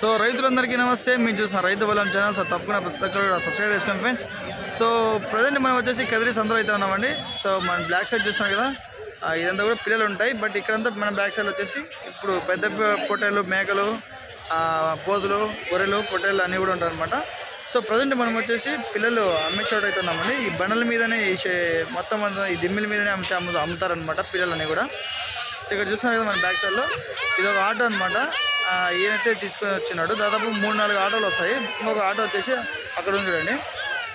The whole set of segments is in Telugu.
సో రైతులందరికీ నమస్తే మీరు చూసిన రైతు బలం ఛానల్. సో తప్పకుండా ప్రతి ఒక్కరు సబ్స్క్రైబ్ చేసుకోండి ఫ్రెండ్స్ సో ప్రజెంట్ మనం వచ్చేసి కదిరి సందులో అయితే ఉన్నామండి. సో మనం బ్లాక్ సైడ్ చూస్తున్నాం కదా ఇదంతా కూడా పిల్లలు ఉంటాయి. బట్ ఇక్కడంతా మన బ్యాక్ సైడ్ వచ్చేసి ఇప్పుడు పెద్ద పొ- పొట్టేలు మేకలు పోతులు గొర్రెలు పొట్టేలు అన్నీ కూడా ఉంటాయి అనమాట సో ప్రజెంట్ మనం వచ్చేసి పిల్లలు అమ్మే చోట అయితే ఉన్నామండి. ఈ బండల మీదనే మొత్తం ఈ దిమ్మిల మీదనే అమ్ముతా అమ్ము అమ్ముతారనమాట పిల్లలన్నీ కూడా. సో ఇక్కడ చూస్తున్నారు కదా మన బ్యాక్ సైడ్లో ఇది ఒక ఆటో అనమాట ఈయనైతే తీసుకొని వచ్చినాడు దాదాపు మూడు నాలుగు ఆటోలు వస్తాయి. ఇంకొక ఆటో వచ్చేసి అక్కడ ఉంది చూడండి.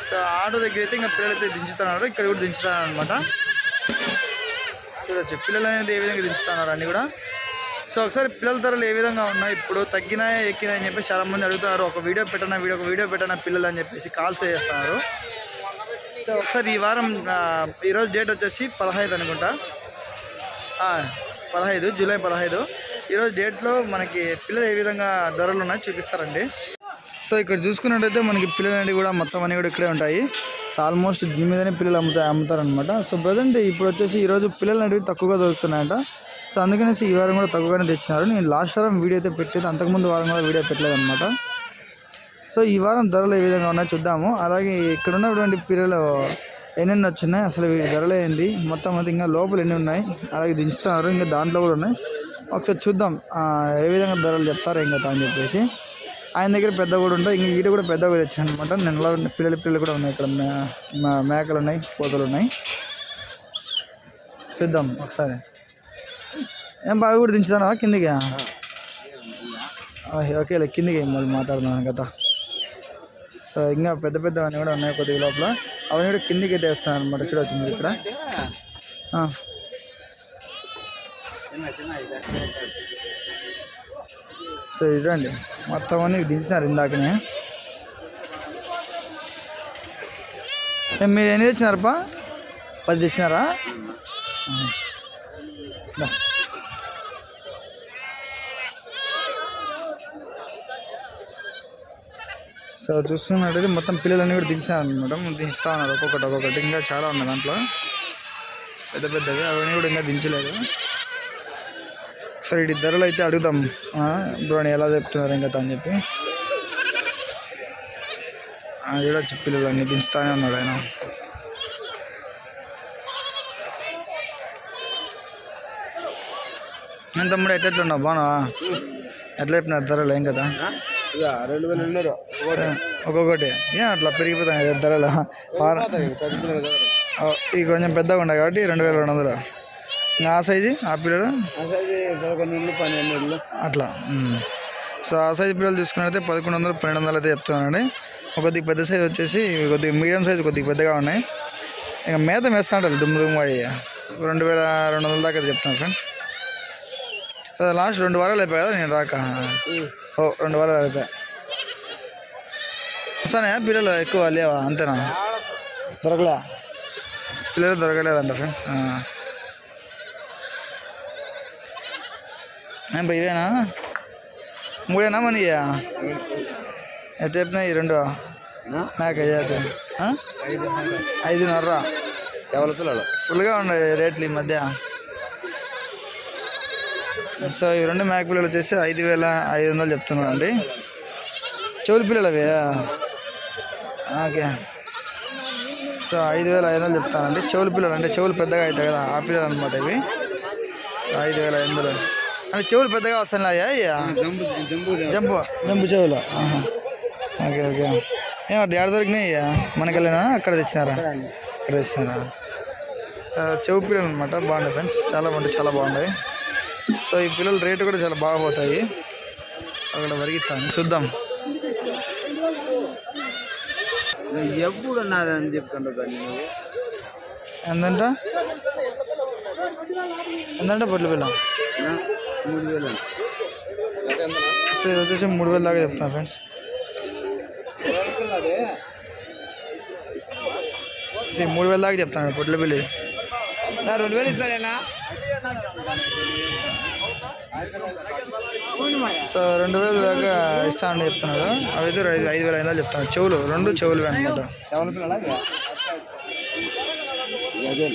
సో ఆ ఆటో దగ్గర అయితే ఇంకా పిల్లలు అయితే దించుతున్నారు. ఇక్కడ కూడా దించుతున్నారు అనమాట చూడొచ్చు పిల్లలు అనేది ఏ విధంగా దించుతున్నారు అన్నీ కూడా? సో ఒకసారి పిల్లల ధరలు ఏ విధంగా ఉన్నాయి? ఇప్పుడు తగ్గినాయా ఎక్కినాయని అని చెప్పి చాలా మంది అడుగుతున్నారు. ఒక వీడియో పెట్టనా వీడియో ఒక వీడియో పెట్టనా పిల్లలు అని చెప్పేసి కాల్స్ చేస్తున్నారు. సో ఒకసారి ఈ వారం ఈరోజు డేట్ వచ్చేసి పదహైదు అనుకుంటా. పదహైదు జూలై పదహైదు. ఈరోజు డేట్లో మనకి పిల్లలు ఏ విధంగా ధరలు ఉన్నాయో చూపిస్తారండి. సో ఇక్కడ చూసుకున్నట్టయితే మనకి పిల్లలు అనేవి కూడా మొత్తం అన్నీ కూడా ఇక్కడే ఉంటాయి. సో ఆల్మోస్ట్ దీని మీదనే పిల్లలు అమ్ముతాయి అమ్ముతారనమాట సో ప్రజెంట్ ఇప్పుడు వచ్చేసి ఈరోజు పిల్లలు అనేవి తక్కువగా దొరుకుతున్నాయట. సో అందుకనేసి ఈ వారం కూడా తక్కువగానే తెచ్చినారు. నేను లాస్ట్ వారం వీడియో అయితే పెట్టేది అంతకుముందు వారం కూడా వీడియో పెట్టలేదు అనమాట సో ఈ వారం ధరలు ఏ విధంగా ఉన్నాయో చూద్దాము. అలాగే ఇక్కడ ఉన్నటువంటి పిల్లలు ఎన్నెన్ని వచ్చినాయి అసలు వీటి ధరలు ఏంది? మొత్తం అది ఇంకా లోపల ఎన్ని ఉన్నాయి? అలాగే దించుతున్నారు. ఇంకా దాంట్లో కూడా ఉన్నాయి. ఒకసారి చూద్దాం. ఏ విధంగా ధరలు చెప్తారు ఇంకా అని చెప్పేసి. ఆయన దగ్గర పెద్ద కూడా ఉంటాయి ఇంకా ఈడ కూడా పెద్దగా తెచ్చాను అనమాట నెలలో పిల్లలు పిల్లలు కూడా ఉన్నాయి ఇక్కడ. మేకలు ఉన్నాయి కోతలు ఉన్నాయి. చూద్దాం ఒకసారి. ఏం బాగా కూడా దించుతానా కిందికి? ఓకే కిందికి మళ్ళీ మాట్లాడుతున్నాను కదా సో ఇంకా పెద్ద పెద్ద అన్నీ కూడా ఉన్నాయి కొద్దిగా లోపల. అవన్నీ కూడా కిందికి అయితే వేస్తున్నాను అనమాట చూడవచ్చు మీరు ఇక్కడ. సో చూడండి మొత్తం అన్నీ దించినారు ఇందాకనే. మీరు ఎన్ని తెచ్చినారప్పా పది తెచ్చినారా? సో చూస్తున్నట్టయితే మొత్తం పిల్లలన్నీ కూడా దించినారు అనమాట దించుతా ఉన్నారు ఒక్కొక్కటి ఒక్కొక్కటి. ఇంకా చాలా ఉన్నాయి దాంట్లో. పెద్ద పెద్దవి అవన్నీ కూడా ఇంకా దించలేదు. సరే ఇటు ధరలు అయితే అడుగుదాం. బ్రోని ఎలా చెప్తున్నారు ఇంకా అని చెప్పి. చూడొచ్చు పిల్లలు అన్ని దించుతానే ఉన్నాడు ఆయన. నేను తమ్ముడు ఎట్లా బాగా ఎట్లా చెప్పినారు ధరలు ఏం కదా? రెండు వేలు ఉన్నారు. ఒక్కొక్కటి. ఏ అట్లా పెరిగిపోతాయి ధరలు. ఇవి కొంచెం పెద్దగా ఉన్నాయి కాబట్టి రెండు వేల రెండు వందలు. ఆ సైజు? ఆ పిల్లలు? అట్లా. సో ఆ సైజు పిల్లలు చూసుకున్నట్లయితే పదకొండు వందలు పన్నెండు వందలు అయితే చెప్తున్నానండి కొద్దిగా పెద్ద సైజు వచ్చేసి కొద్దిగా మీడియం సైజు కొద్దిగా పెద్దగా ఉన్నాయి. ఇక మేత వేస్తా ఉంటారు దుమ్ము దుమ్ము అయ్యి. రెండు వేల రెండు వందల దాకా చెప్తున్నాను ఫ్రెండ్స్. అదే లాస్ట్ రెండు వారాలు అయిపోయి కదా నేను రాక. ఓ రెండు వారాలు అయిపోయాయి. వస్తానే పిల్లలు ఎక్కువ లేవా? అంతేనా? దొరకలే? పిల్లలు దొరకలేదంట ఫ్రెండ్స్ ఏం బా ఇవేనా? మూడేనా మనీ చెప్పినాయి ఈ రెండు? నాకు అయ్యాది ఐదున్నర. ఫుల్గా ఉన్నాయి రేట్లు ఈ మధ్య. సో ఈ రెండు మేక పిల్లలు వచ్చేసి ఐదు వేల ఐదు వందలు చెప్తున్నాను అండి చెవులు పిల్లలు అవి? ఓకే. సో ఐదు వేల ఐదు వందలు చెప్తానండి చెవులు పిల్లలు అంటే చెవులు పెద్దగా అవుతాయి కదా ఆ పిల్లలు అనమాట ఇవి. ఐదు వేల ఐదు వందలు. అంటే చెవులు పెద్దగా వస్తున్నాయా అయ్యా జంబు జంబు జంపు జంపు చెవులు. Okay okay. ఏం అట్లా ఎక్కడ దొరికినాయి? మనకెళ్ళినా అక్కడ తెచ్చినారా? అక్కడ తెచ్చినారా? చెవు పిల్లలు అనమాట బాగున్నాయి ఫ్రెండ్స్ చాలా బాగుంటాయి చాలా బాగున్నాయి సో ఈ పిల్లల రేటు కూడా చాలా బాగా పోతాయి. అక్కడ వరిగిస్తాను. చూద్దాం. ఎప్పుడు నాదని నువ్వు? ఎంతంట? ఎంతంటే పొట్ల పిల్ల? మూడు వేలు ఇది వచ్చేసి మూడు వేలు దాకా చెప్తాను ఫ్రెండ్స్ సో మూడు వేల దాకా చెప్తాను పొట్ల పిల్లి రెండు వేలు ఇస్తాడేనా సో రెండు వేలు దాకా ఇస్తానని చెప్తున్నాడు. అవి అయితే ఐదు ఐదు వేల ఐదు వందలు చెప్తాను చెవులు రెండు చెవులు అనమాట కేవల పిల్లలా అదే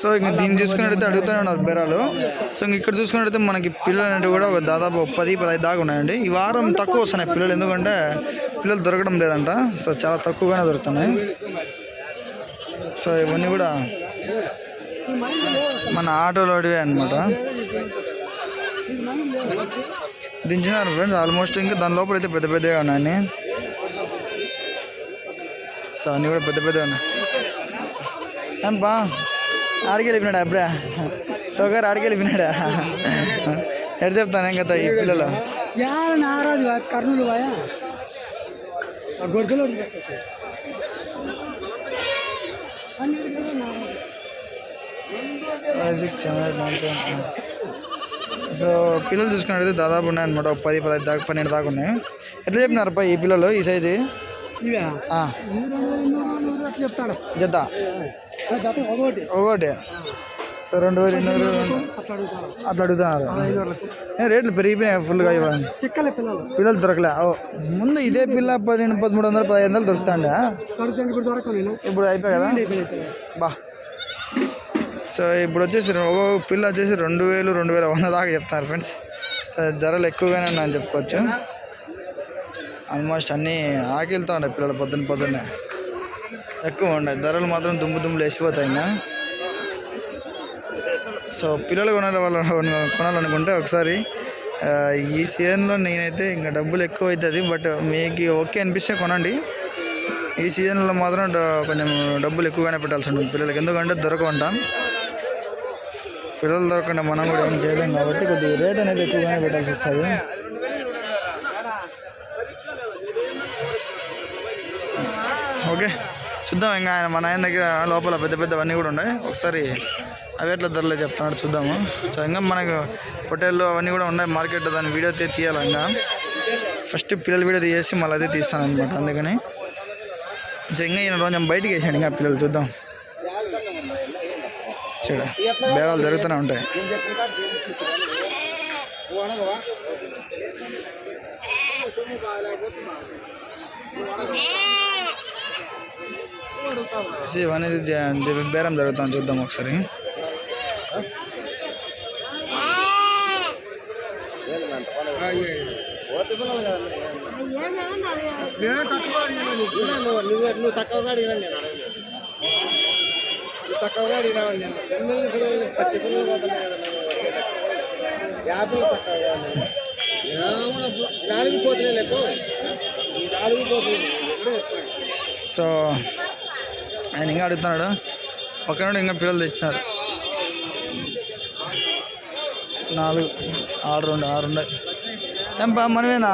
సో ఇంక దీన్ని చూసుకున్నట్టయితే అడుగుతూనే ఉన్నారు బెరాలు. సో ఇంక ఇక్కడ చూసుకున్నట్టయితే మనకి పిల్లలు అనేవి కూడా ఒక దాదాపు పది పదహైదు దాకా ఉన్నాయండి. ఈ వారం తక్కువ వస్తున్నాయి పిల్లలు. ఎందుకంటే పిల్లలు దొరకడం లేదంట. సో చాలా తక్కువగానే దొరుకుతున్నాయి. సో ఇవన్నీ కూడా మన ఆటోలోడివే అనమాట దించినారు ఫ్రెండ్స్ ఆల్మోస్ట్ ఇంకా దాని లోపల అయితే పెద్ద పెద్దవి ఉన్నాయని సో అన్నీ కూడా పెద్ద పెద్దవి ఉన్నాయి. ఏం బా ఆడికి వెళ్ళిపోయినాడు అప్పుడే సోగారు ఆడికి వెళ్ళిపోయినాడా? ఎటు చెప్తాను ఇంకా ఈ పిల్లలు? నారాజు కర్నూలు గొడుగులో సో పిల్లలు చూసుకున్నట్టయితే దాదాపు ఉన్నాయన్నమాట. ఒక పది పదహైదు దాకా పన్నెండు దాకా ఉన్నాయి. ఎట్లా చెప్పినారు పై ఈ పిల్లలు ఈ సైజు? జత? ఒకటి. సో రెండు వేలు ఎన్నూరు అట్లా అడుగుతాను అట్లా అడుగుతున్నారు రేట్లు పెరిగిపోయినాయి ఫుల్గా ఇవ్వాలి చిక్కలే పిల్లలు. దొరకలే. ఓ ముందు ఇదే పిల్ల పదిహేను పదమూడు వందలు పదిహేను వందలు దొరుకుతాండే? ఇప్పుడు అయిపోయి కదా? బా. సో ఇప్పుడు వచ్చేసి ఒక పిల్ల వచ్చేసి రెండు వేలు రెండు వేల వంద దాకా చెప్తున్నారు ఫ్రెండ్స్. సో ధరలు ఎక్కువగానే ఉన్నాయని చెప్పుకోవచ్చు. ఆల్మోస్ట్ అన్నీ ఆకిలుతూ ఉన్నాయి పిల్లలు పొద్దున్న పొద్దున్నే. ఎక్కువ ఉన్నాయి ధరలు మాత్రం దుమ్ము దుమ్ములు వేసిపోతాయి సో పిల్లలు కొనాలి వాళ్ళు కొనాలనుకుంటే ఒకసారి ఈ సీజన్లో నేనైతే ఇంకా డబ్బులు ఎక్కువ అవుతుంది బట్ మీకు ఓకే అనిపిస్తే కొనండి. ఈ సీజన్లో మాత్రం కొంచెం డబ్బులు ఎక్కువగానే పెట్టాల్సి ఉంటుంది పిల్లలకి. ఎందుకంటే దొరకవంట. పిల్లలు దొరకకుండా మనం కూడా ఏం చేయలేం కాబట్టి కొద్దిగా రేట్ అనేది ఎక్కువగానే పెట్టాల్సి వస్తుంది. ఓకే చూద్దాం ఇంకా ఆయన మన ఆయన దగ్గర లోపల పెద్ద పెద్దవన్నీ కూడా ఉన్నాయి. ఒకసారి అవి ఎట్లా ధరలే చెప్తున్నాడు చూద్దాము. సో ఇంకా మనకు హోటల్లో అవన్నీ కూడా ఉన్నాయి. మార్కెట్లో దాని వీడియో అయితే తీయాలి ఇంకా. ఫస్ట్ పిల్లల వీడియో తీసేసి మళ్ళీ అదే తీస్తాను అనమాట అందుకని. సో ఇంకా ఈయన రోజు బయటికి వేసాడు ఇంకా పిల్లలు చూద్దాం. చూడ బేరాలు జరుగుతూనే ఉంటాయి. సో ఇవన్నీ ద- ద- బేరం జరుగుతాం చూద్దాం ఒకసారి. నువ్వు తక్కువగా అడిగినా నేను అడగలేదు నువ్వు తక్కువగా అడిగినామండి నేను పిల్లలు పచ్చి పిల్లలు పోతున్నాయి కదా నేను తక్కువగా ఉంది. నాలుగు పోతున్నాయి లేకు నాలుగు పోతున్నాయి సో ఆయన ఇంకా అడుగుతున్నాడు. పక్కన ఇంకా పిల్లలు తెచ్చినారు. నాలుగు ఆరు రెండు ఆరు రెండు. ఏం బా మనమేనా?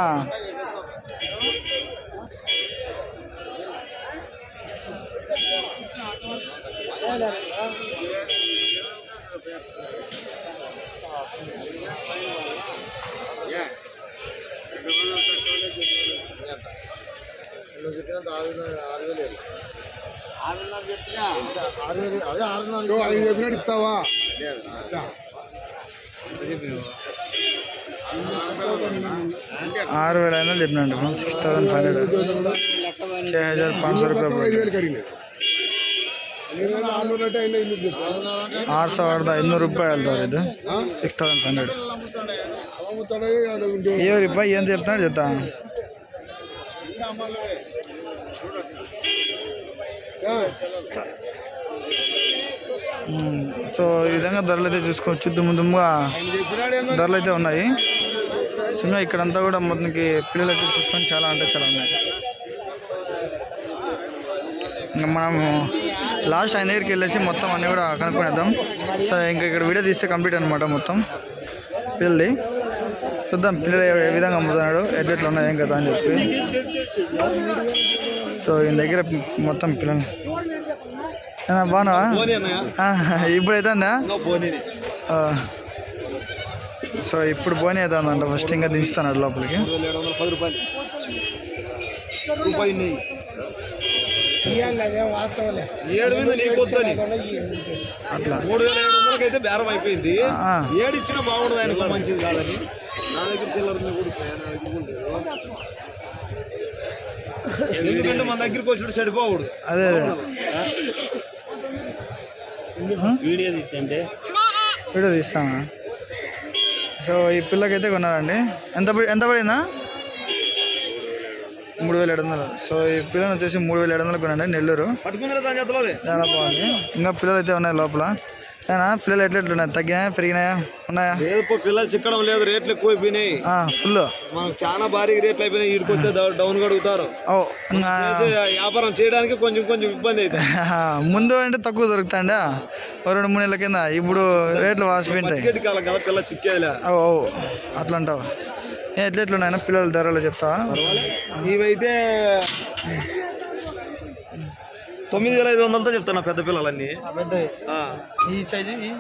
నువ్వు చెప్పినంత ఆరు వేలు ఆరు వేలు వేలు. ఆరు వేలు అదే ఆరున్నర ఐదు చెప్పినట్టు ఇస్తావా ఆరు వేల ఐదు వందలు చెప్పినండి సిక్స్ థౌసండ్ ఫైవ్ హండ్రెడ్ छः हज़ार पाँच सौ रुपये ಆರು ಸಾವಿರದ ಐನೂರು ರೂಪಾಯಿ ಹೇಳ್ತಾರೆ ಇದು ಸಿಕ್ಸ್ ತೌಸಂಡ್ ಫೈವ್ ಹಂಡ್ರೆಡ್ అమ్ముతాడే అది ఉంటే ఏ రూపాయి ఏం చెప్తున్నాడు చెప్తా మ్మ్. సో ఈ విధంగా ధరలు అయితే చూసుకోవచ్చు దుమ్ము దుమ్ముగా చెప్పినాడు ఏందో ధరలు అయితే ఉన్నాయి సో ఇంకా ఇక్కడంతా కూడా మొత్తానికి పిల్లలు అయితే చూసుకొని చాలా అంటే చాలా ఉన్నాయి ఇంకా మనం లాస్ట్ ఆయన దగ్గరికి వెళ్ళేసి మొత్తం అన్నీ కూడా కనుక్కునేద్దాం. సో ఇంకా ఇక్కడ వీడియో తీస్తే కంప్లీట్ అనమాట మొత్తం. పిల్లది చూద్దాం పిల్లలు ఏ విధంగా అమ్ముతున్నాడు ఎట్లెట్లు ఉన్నాయి ఏం కదా అని చెప్పి. సో ఈయన దగ్గర మొత్తం పిల్లలు. ఏనా బాగున్నావా? ఇప్పుడైతే అందా? సో ఇప్పుడు బోని అవుతుందంట ఫస్ట్ ఇంకా దించుతున్నాడు లోపలికి. ఏడు మీద నీకు వద్దని. అట్లా. మూడు వేల ఏడు వందలకి అయితే బేరం అయిపోయింది. ఏడు ఇచ్చినా బాగుండదు ఆయనకు మంచిది కాదని. నా దగ్గర చిల్లర. ఎందుకంటే మన దగ్గరికి వచ్చినప్పుడు చెడిపోకూడదు అదే అదే. వీడియో తెచ్చంటే. వీడియో తీస్తాను? సో ఈ పిల్లకైతే కొన్నారండి. ఎంత పడి- ఎంత పడిందా? మూడు వేల ఏడు వందలు. సో ఈ పిల్లని వచ్చేసి మూడు వేల ఏడు వందలు కొనండి నెల్లూరు. చాలా బాగుంది ఇంకా పిల్లలు అయితే ఉన్నాయి లోపల. ఏనా పిల్లలు ఎట్లా ఎట్లున్నాయి తగ్గినాయా పెరిగినాయా ఉన్నాయా? పిల్లలు చిక్కడం లేదు రేట్లు ఎక్కువైపోయినాయి. ఫుల్. మనకు చాలా భారీ రేట్లు అయిపోయినాయి ఇటుకొస్తే డౌన్ అడుగుతారు. ఓ ఇంకా చేసే వ్యాపారం చేయడానికి కొంచెం కొంచెం ఇబ్బంది అవుతుంది ముందు అంటే తక్కువ దొరుకుతాండా ఓ రెండు మూడు నెలల కింద. ఇప్పుడు రేట్లు వాసిపోయింటాయి పిల్ల చిక్కేదిలే. ఓ అట్లా అంటావు? ఏ ఎట్లా ఎట్లున్నాయన్నా పిల్లల ధరలు చెప్తావా? ఇవైతే తొమ్మిది వేల ఐదు వందలతో చెప్తాను పెద్ద పిల్లలన్నీ. ఈ సైజు ఈ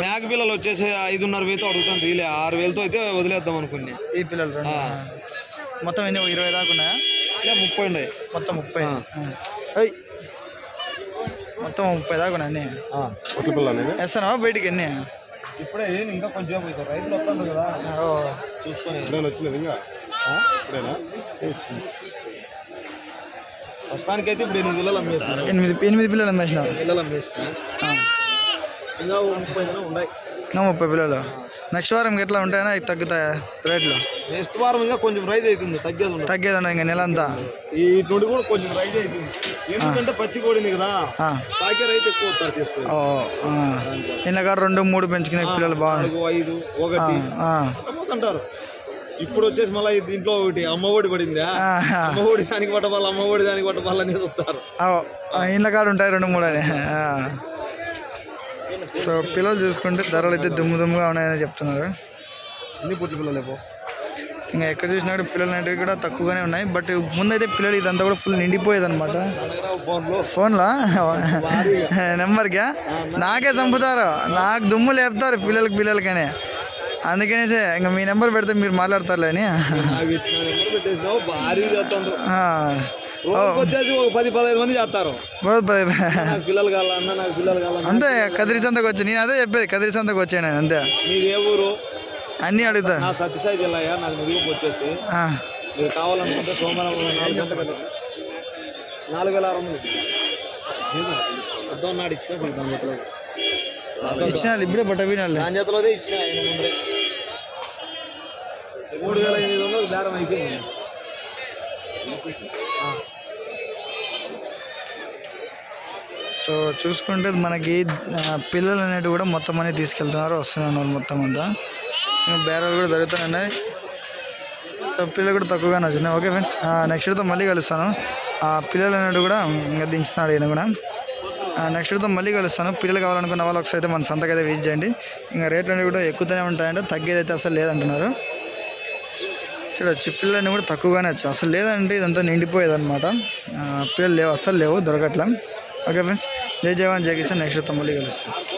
మేక పిల్లలు వచ్చేసి ఐదున్నర వేలతో అడుగుతాను రీలే. ఆరు వేలతో అయితే వదిలేద్దాం అనుకుని ఈ పిల్లలు రెండు. మొత్తం ఎన్ని ఇరవై దాకా ఉన్నాయా? ఇలా ముప్పై ఉన్నాయి. మొత్తం ముప్పై. ఏయ్. మొత్తం ముప్పై దాకా ఉన్నాయి అన్నీ? అనేది వేస్తానా బయటికి ఎన్ని ఇప్పుడే ఇంకా కొంచెం అవుతారు రైతులు వస్తారు కదా. చూసుకొని ఇప్పుడైనా వచ్చినది ఇంకా ఇప్పుడైనా? వచ్చింది? ప్రస్తుతానికైతే ఇప్పుడు ఎనిమిది పిల్లలు అమ్మేస్తున్నారు. ఎనిమిది ఎనిమిది పిల్లలు అమ్మేసినావు పిల్లలు అమ్మేస్తున్నారు. ఇంకా ముప్పై ఉన్నాయి? ముప్పై పిల్లలు. నెక్స్ట్ వారం ఎట్లా ఉంటాయన్నా ఇవి తగ్గుతాయా? రేట్లు. నెక్స్ట్ వారం ఇంకా కొంచెం రైజ్ అవుతుంది తగ్గేది తగ్గేది ఇంకా నెల అంతా ఈ నుండి కూడా కొంచెం రైజ్ అవుతుంది. ఎందుకంటే పచ్చి కోడింది కదా ఆ. తాకే రైతు ఎక్కువ వస్తారు తీసుకొని ఇందాక రెండు మూడు పెంచుకునే పిల్లలు నాలుగు ఐదు ఒకటి. ఇప్పుడు వచ్చేసి మళ్ళీ దీంట్లో ఒకటి అమ్మఒడి పడిందా. అమ్మఒడి దానికి పట్టవాళ్ళు అమ్మఒడి దానికి పట్టవాళ్ళు అనేది వస్తారు. ఆ, ఇండ్ల కాడ ఉంటాయి రెండు మూడు అని. ఆ. సో పిల్లలు చూసుకుంటే ధరలు అయితే దుమ్ము దుమ్ముగా ఉన్నాయని చెప్తున్నారు. ఇంకా ఎక్కడ చూసినా కూడా పిల్లలు అనేటివి కూడా తక్కువగానే ఉన్నాయి. బట్ ముందైతే పిల్లలు ఇదంతా కూడా ఫుల్ నిండిపోయేది అనమాట ఫోన్లో? ఫోన్లా? నెంబర్కా? నాకే చంపుతారు. నాకు దుమ్ము లేపుతారు పిల్లలకి పిల్లలకనే. అందుకనేసే ఇంకా మీ నెంబర్ పెడితే మీరు మాట్లాడతారులే అని. వచ్చేసి ఒక పది పదహైదు మంది చేస్తారు. పిల్లలు కావాలన్నా నాకు పిల్లలు కావాలన్నా అంతే కదిరి సంతకు వచ్చి. నేను అదే చెప్పేది కదిరి సంతకు వచ్చాను అంతే. మీరు ఏ ఊరు? అన్నీ అడుగుతా. నా సత్యసాయి జిల్లాయా నాకు ముదిగుపు వచ్చేసి. మీరు కావాలనుకుంటే సోమవారం నాలుగు గంటలకు నాలుగు వేల ఆరు వందలు. అర్థం నాడు ఇచ్చిన దాని చేతిలో. ఇచ్చిన ఇప్పుడే పట్ట వినాలి. దాని చేతిలోదే ఇచ్చిన ఆయన ముందరే. మూడు వేల ఎనిమిది వందలు బేరం అయిపోయింది. సో చూసుకుంటే మనకి పిల్లలు అనేవి కూడా మొత్తం అనేది తీసుకెళ్తున్నారు. వస్తున్నారు మొత్తం అంతా. ఇంకా బేరాలు కూడా దొరుకుతున్నాయి సో పిల్లలు కూడా తక్కువగానే వచ్చినాయి. ఓకే ఫ్రెండ్స్ నెక్స్ట్ వీడియోతో మళ్ళీ కలుస్తాను. ఆ పిల్లలు అనేవి కూడా ఇంకా దించుతున్నాడు ఈయన కూడా. నెక్స్ట్ మళ్ళీ కలుస్తాను. పిల్లలు కావాలనుకున్న వాళ్ళు ఒకసారి అయితే మన సంతకైతే విజిట్ చేయండి. ఇంకా రేట్లు అనేవి కూడా ఎక్కువతూనే ఉంటాయంటే. తగ్గేదైతే అసలు లేదంటున్నారు. చూడొచ్చు పిల్లలన్నీ కూడా తక్కువగానే వచ్చు అసలు లేదంటే ఇదంతా నిండిపోయేది అనమాట పిల్లలు లేవు. అస్సలు లేవు. దొరకట్లా. ఓకే ఫ్రెండ్స్ జై జవాన్ జై కిసాన్ నెక్స్ట్ తమ్ముళ్ళు కలుస్తాం